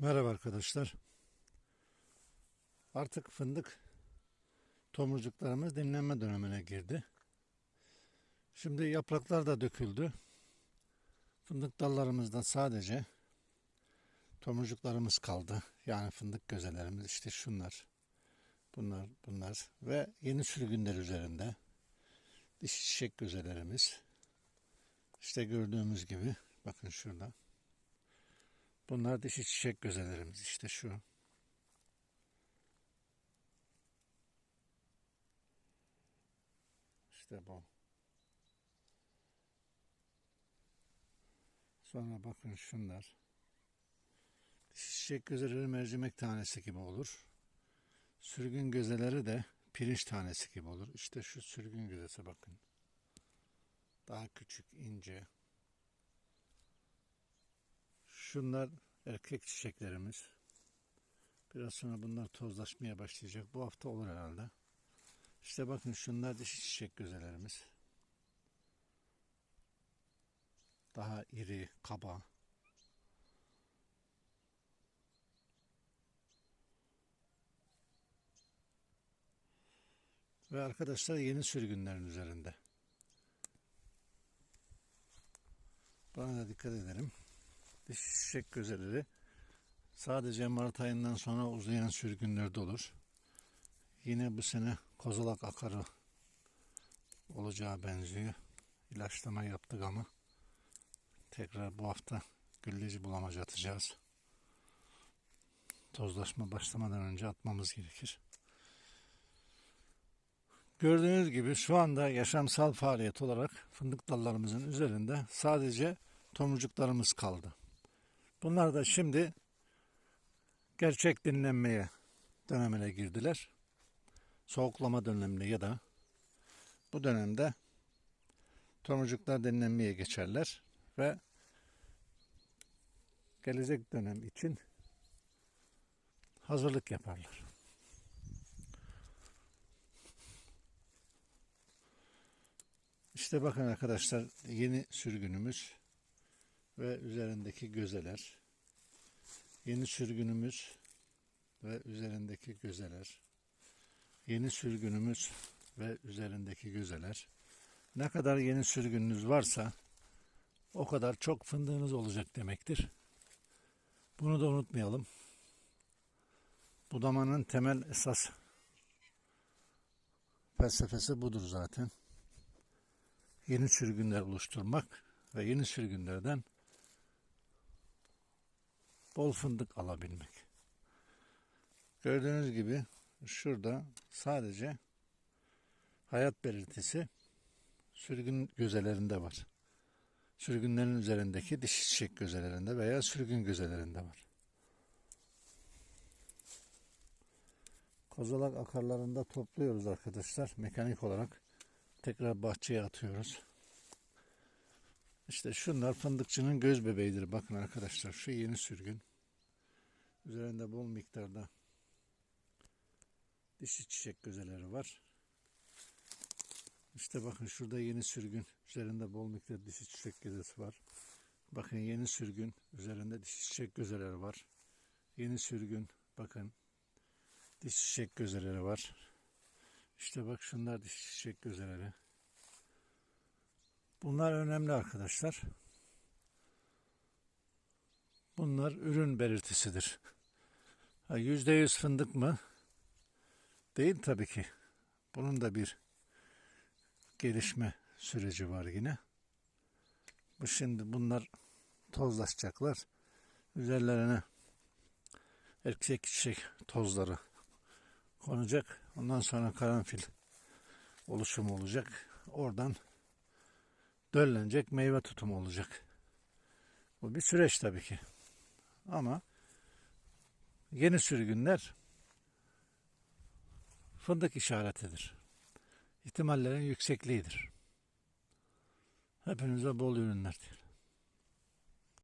Merhaba arkadaşlar. Artık fındık tomurcuklarımız dinlenme dönemine girdi. Şimdi yapraklar da döküldü. Fındık dallarımızda sadece tomurcuklarımız kaldı. Yani fındık gözelerimiz işte şunlar. Bunlar, bunlar ve yeni sürgünler üzerinde dişi çiçek gözelerimiz. İşte gördüğümüz gibi bakın şurada. Bunlar dişi çiçek gözelerimiz işte şu. İşte bu. Sonra bakın şunlar. Dişi çiçek gözeleri mercimek tanesi gibi olur. Sürgün gözeleri de pirinç tanesi gibi olur. İşte şu sürgün gözesi bakın. Daha küçük, ince. Şunlar erkek çiçeklerimiz. Biraz sonra bunlar tozlaşmaya başlayacak. Bu hafta olur herhalde. İşte bakın şunlar dişi çiçek gözelerimiz. Daha iri, kaba. Ve arkadaşlar yeni sürgünlerin üzerinde. Buna da dikkat edelim. Dişi çiçek gözeleri sadece Mart ayından sonra uzayan sürgünlerde olur. Yine bu sene kozalak akarı olacağı benziyor. İlaçlama yaptık ama tekrar bu hafta gülleci bulamacı atacağız. Tozlaşma başlamadan önce atmamız gerekir. Gördüğünüz gibi şu anda yaşamsal faaliyet olarak fındık dallarımızın üzerinde sadece tomurcuklarımız kaldı. Bunlar da şimdi gerçek dinlenmeye dönemine girdiler. Soğuklama dönemine ya da bu dönemde tomurcuklar dinlenmeye geçerler ve gelecek dönem için hazırlık yaparlar. İşte bakın arkadaşlar yeni sürgünümüz ve üzerindeki gözeler. Yeni sürgünümüz ve üzerindeki gözeler. Yeni sürgünümüz ve üzerindeki gözeler. Ne kadar yeni sürgününüz varsa o kadar çok fındığınız olacak demektir. Bunu da unutmayalım. Budamanın temel esas felsefesi budur zaten. Yeni sürgünler oluşturmak ve yeni sürgünlerden bol fındık alabilmek. Gördüğünüz gibi şurada sadece hayat belirtisi sürgün gözelerinde var. Sürgünlerin üzerindeki dişi çiçek gözelerinde veya sürgün gözelerinde var. Kozalak akarlarında topluyoruz arkadaşlar. Mekanik olarak tekrar bahçeye atıyoruz. İşte şunlar fındıkçının göz bebeğidir. Bakın arkadaşlar şu yeni sürgün. Üzerinde bol miktarda dişi çiçek gözeleri var. İşte bakın şurada yeni sürgün. Üzerinde bol miktarda dişi çiçek gözesi var. Bakın yeni sürgün. Üzerinde dişi çiçek gözeleri var. Yeni sürgün. Bakın dişi çiçek gözeleri var. İşte bak şunlar dişi çiçek gözeleri. Bunlar önemli arkadaşlar. Bunlar ürün belirtisidir. Yüzde yüz fındık mı? Değil tabii ki. Bunun da bir gelişme süreci var yine. Bu şimdi bunlar tozlaşacaklar. Üzerlerine erkek çiçek tozları konacak. Ondan sonra karanfil oluşumu olacak. Oradan döllenecek meyve tutumu olacak. Bu bir süreç tabii ki. Ama yeni sürgünler fındık işaretidir. İhtimallerin yüksekliğidir. Hepinize bol ürünler dilerim.